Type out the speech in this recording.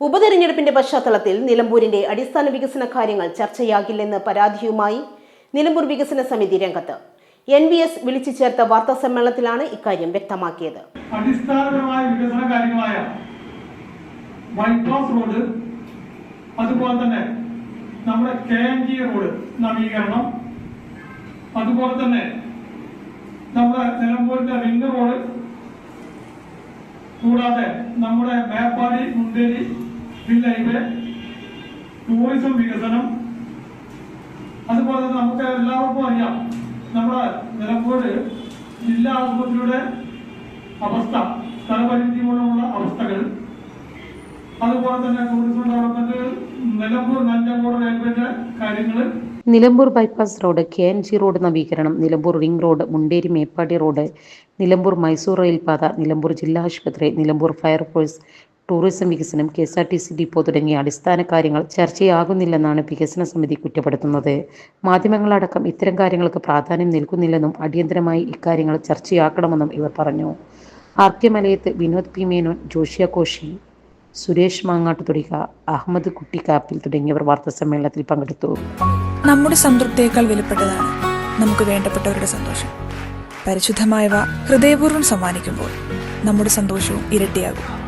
ഉപതെരഞ്ഞെടുപ്പിന്റെ പശ്ചാത്തലത്തിൽ നിലമ്പൂരിന്റെ അടിസ്ഥാന വികസന കാര്യങ്ങൾ ചർച്ചയാകില്ലെന്ന് പരാതിയുമായി നിലമ്പൂർ വികസന സമിതി രംഗത്ത്. എൻ ബി എസ് വിളിച്ചു ചേർത്ത വാർത്താ സമ്മേളനത്തിലാണ് ഇക്കാര്യം വ്യക്തമാക്കിയത്. അടിസ്ഥാനപരമായ വികസന കാര്യങ്ങളായ ബൈപ്പാസ് റോഡ് അതുപോലെ തന്നെ നമ്മുടെ കെ എൻ ജി റോഡ് നവീകരണം അതുപോലെ തന്നെ നമ്മുടെ നിലമ്പൂരിന്റെ റിംഗ് റോഡ് കൂടാതെ നമ്മുടെ മേപ്പാടി മുണ്ടേരി ഹിൽ ടൂറിസം വികസനം. അതുപോലെ നമുക്ക് എല്ലാവർക്കും അറിയാം നമ്മുടെ നിലമ്പൂർ ജില്ലാ ആശുപത്രിയുടെ അവസ്ഥ സ്ഥലപരിധി മൂലമുള്ള അവസ്ഥകൾ. അതുപോലെ തന്നെ ടൂറിസം ഡെവലപ്മെന്റ് നിലമ്പൂർ നഞ്ചങ്കോട് റെയിൽവേന്റെ കാര്യങ്ങൾ Nilambur bypass road K N G road നവീകരണം Nilambur ring road Munderi Meppadi road Nilambur Mysore റെയിൽപാത Nilambur ജില്ലാ ആശുപത്രി നിലമ്പൂർ ഫയർഫോഴ്സ് ടൂറിസം വികസനം K S R T C depot തുടങ്ങിയ അടിസ്ഥാന കാര്യങ്ങൾ ചർച്ചയാകുന്നില്ലെന്നാണ് വികസന സമിതി കുറ്റപ്പെടുത്തുന്നത്. മാധ്യമങ്ങളടക്കം ഇത്തരം കാര്യങ്ങൾക്ക് പ്രാധാന്യം നൽകുന്നില്ലെന്നും അടിയന്തരമായി ഇക്കാര്യങ്ങൾ ചർച്ചയാക്കണമെന്നും ഇവർ പറഞ്ഞു. R K Malayath Vinod P Menon Joshiya Koshy Suresh Mangattu തുടങ്ങിയ അഹമ്മദ് കുട്ടിക്കാപ്പിൽ തുടങ്ങിയവർ വാർത്താ സമ്മേളനത്തിൽ പങ്കെടുത്തു. നമ്മുടെ സംതൃപ്തിയേക്കാൾ വിലപ്പെട്ടതാണ് നമുക്ക് വേണ്ടപ്പെട്ടവരുടെ സന്തോഷം. പരിശുദ്ധമായവ ഹൃദയപൂർവം സമ്മാനിക്കുമ്പോൾ നമ്മുടെ സന്തോഷവും ഇരട്ടിയാകും.